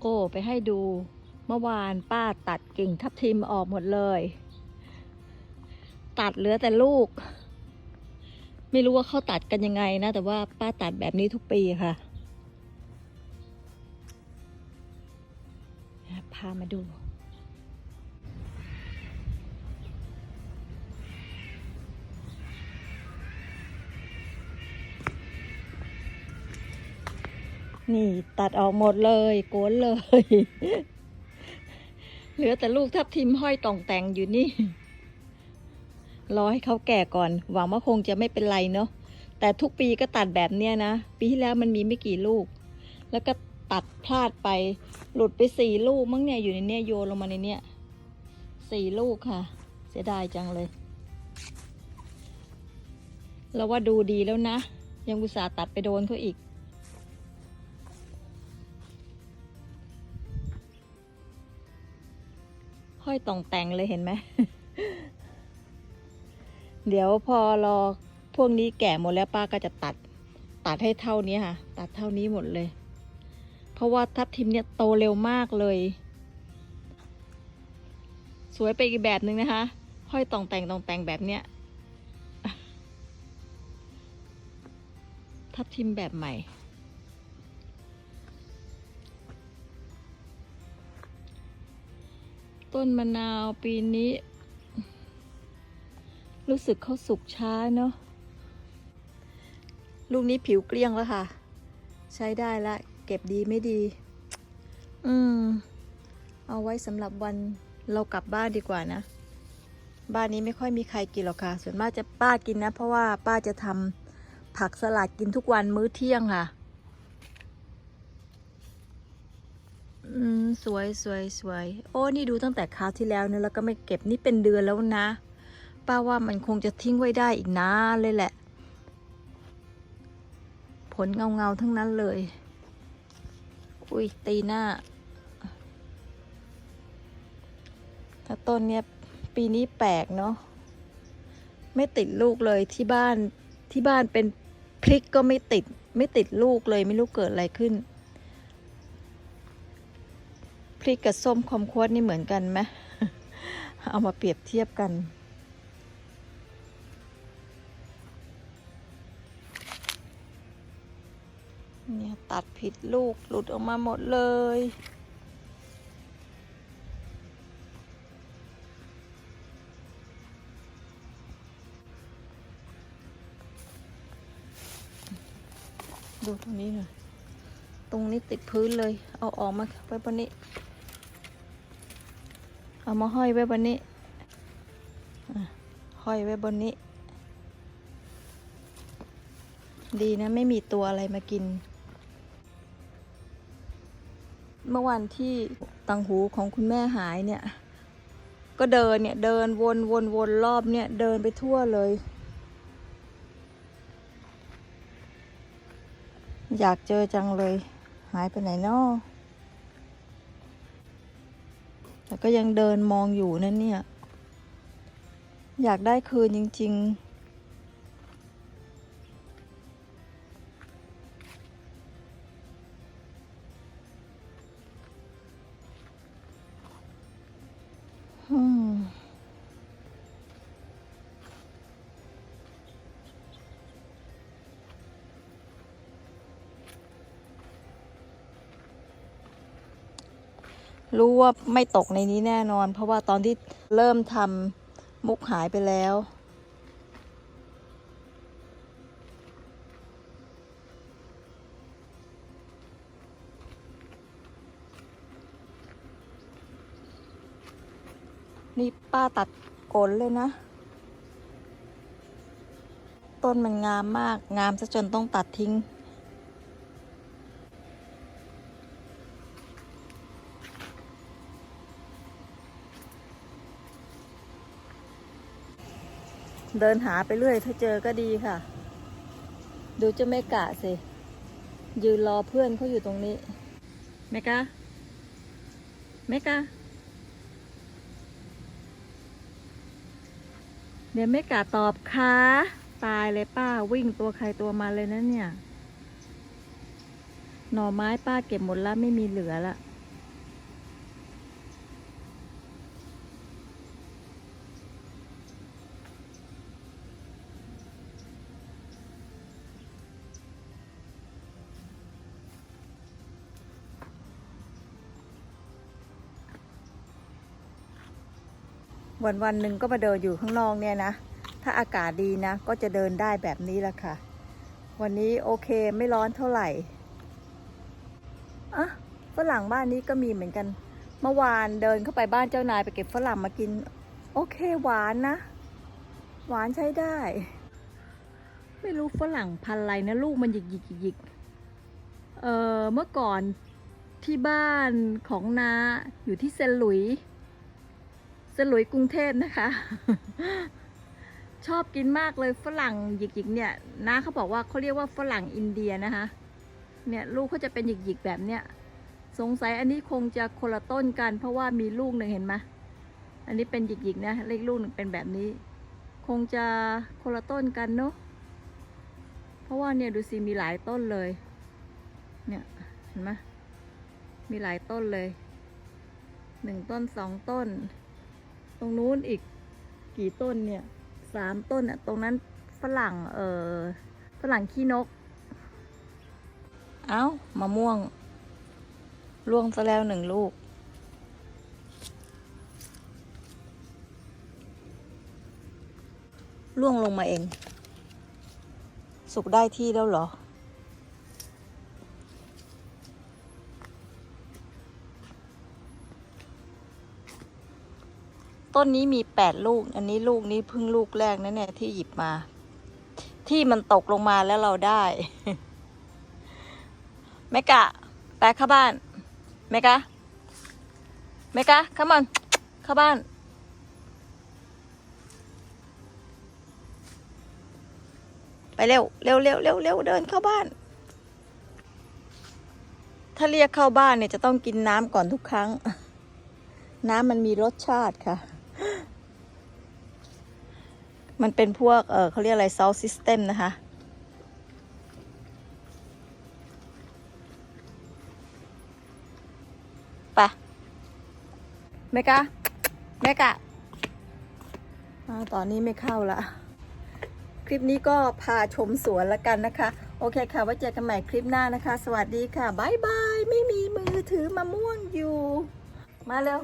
โอ้ ไปให้ดู เมื่อวานป้าตัดกิ่งทับทิมออกหมดเลย ตัดเหลือแต่ลูก ไม่รู้ว่าเขาตัดกันยังไงนะ แต่ว่าป้าตัดแบบนี้ทุกปีค่ะ พามาดู นี่ตัดออกหมดเลยโกนเลย เหลือแต่ลูกทับทิมห้อยต่องแต่งอยู่นี่ รอให้เขาแก่ก่อน หวังว่าคงจะไม่เป็นไรเนาะแต่ทุกปีก็ตัดแบบเนี้ยนะ ปีที่แล้วมันมีไม่กี่ลูก แล้วก็ตัดพลาดไป หลุดไปสี่ลูกมั้งเนี่ยอยู่ในเนี้ยโยนลงมาในเนี้ยสี่ลูกค่ะ เสียดายจังเลยเราว่าดูดีแล้วนะ ยังอุตส่าห์ตัดไปโดนเขาอีก ห้อยต่องแต่งเลยเห็นไหม เดี๋ยวพอรอพวกนี้แก่หมดแล้วป้าก็จะตัด ตัดให้เท่านี้ค่ะ ตัดเท่านี้หมดเลย เพราะว่าทับทิมเนี่ยโตเร็วมากเลย สวยไปอีกแบบหนึ่งนะคะห้อยต่องแต่งต่องแต่งแบบเนี้ย ทับทิมแบบใหม่ ต้นมะนาวปีนี้ รู้สึกเขาสุกช้าเนาะลูกนี้ผิวเกลี้ยงแล้วค่ะ ใช้ได้ละ เก็บดีไม่ดี อืม เอาไว้สำหรับวันเรากลับบ้านดีกว่านะ บ้านนี้ไม่ค่อยมีใครกินหรอกค่ะ ส่วนมากจะป้ากินนะ เพราะว่าป้าจะทำผักสลัดกินทุกวันมื้อเที่ยงค่ะ อืมสวยสวยสวย โอ้นี่ดูตั้งแต่คราวที่แล้วนะแล้วก็ไม่เก็บนี่เป็นเดือนแล้วนะ ป้าว่ามันคงจะทิ้งไว้ได้อีกนานเลยแหละ ผลเงาเงาทั้งนั้นเลย อุ้ยตีหน้า ถ้าต้นเนี้ยปีนี้แปลกเนาะไม่ติดลูกเลยที่บ้านที่บ้านเป็นพริกก็ไม่ติด ไม่ติดลูกเลยไม่รู้เกิดอะไรขึ้น ริกกับส้มคอมควดนี่เหมือนกันไหมเอามาเปรียบเทียบกันเนี่ยตัดผิดลูกหลุดออกมาหมดเลย ดูตรงนี้หน่อย ตรงนี้ติดพื้นเลย เอาออกมาไว้บนนี้ เอามาห้อยไว้บนนี้ห้อยไว้บนนี้ ดีนะไม่มีตัวอะไรมากิน เมื่อวันที่ตังหูของคุณแม่หายเนี่ย ก็เดินเนี่ย เดินวนวนวนรอบเนี่ย เดินไปทั่วเลย อยากเจอจังเลย หายไปไหนนอ แต่ก็ยังเดินมองอยู่นั่นเนี่ย อยากได้คืนจริง ๆ รู้ว่าไม่ตกในนี้แน่นอน เพราะว่าตอนที่เริ่มทำมุกหายไปแล้ว นี่ป้าตัดโกนเลยนะ ต้นมันงามมากงามซะจนต้องตัดทิ้ง เดินหาไปเรื่อย ถ้าเจอก็ดีค่ะ ดูเจะไม่กะสิ ยืนรอเพื่อนเขาอยู่ตรงนี้เมกาเมกาเดี๋ยวไม่กะตอบค่ะตายเลยป้าวิ่งตัวใครตัวมาเลยนะเนี่ย หน่อไม้ป้าเก็บหมดแล้วไม่มีเหลือละ วันวันหนึ่งก็มาเดินอยู่ข้างนอกเนี่ยนะ ถ้าอากาศดีนะ ก็จะเดินได้แบบนี้แหละค่ะ วันนี้โอเคไม่ร้อนเท่าไหร่อะฝรั่งบ้านนี้ก็มีเหมือนกัน เมื่อวานเดินเข้าไปบ้านเจ้านายไปเก็บฝรั่งมากิน โอเคหวานนะ หวานใช้ได้ ไม่รู้ฝรั่งพันอะไรนะลูกมันหยิกหยิกหยิกเออเมื่อก่อนที่บ้านของนาอยู่ที่เซนหลุยส์ เซนต์หลุยกรุงเทพนะคะ ชอบกินมากเลยฝรั่งหยิกๆเนี่ยน้าเขาบอกว่าเขาเรียกว่าฝรั่งอินเดียนะคะ เนี่ยลูกเขาจะเป็นหยิกๆแบบเนี้ยสงสัยอันนี้คงจะคนละต้นกัน เพราะว่ามีลูกหนึ่งเห็นไหมอันนี้เป็นหยิกๆนะเล็กลูกหนึ่งเป็นแบบนี้ คงจะคนละต้นกันเนาะเพราะว่าเนี่ยดูสิมีหลายต้นเลย เนี่ยเห็นไหมมีหลายต้นเลยหนึ่งต้นสองต้น ตรงนู้นอีกกี่ต้นเนี่ยสามต้นอะตรงนั้นฝรั่งเออฝรั่งขี้นก เอ้ามะม่วงล่วงซะแล้วหนึ่งลูก ล่วงลงมาเอง สุกได้ที่แล้วเหรอ ต้นนี้มีแปดลูก อันนี้ลูกนี้เพิ่งลูกแรกนะเนี่ยที่หยิบมา ที่มันตกลงมาแล้วเราได้เมกะไปเข้าบ้านเมกะเมกะ come on เข้าบ้านไปเร็วเร็วเร็วเร็วเร็วเดินเข้าบ้าน ถ้าเรียกเข้าบ้านเนี่ยจะต้องกินน้ำก่อนทุกครั้ง น้ำมันมีรสชาติค่ะ มันเป็นพวก เออเขาเรียกอะไร salt system นะคะ ไปเมกะเมกะอ่าตอนนี้ไม่เข้าละ คลิปนี้ก็พาชมสวนล้วกันนะคะ โอเคค่ะ ไว้เจอกันใหม่คลิปหน้านะคะ สวัสดีค่ะบายบาย ไม่มีมือถือมะม่วงอยู่ มาเร็ว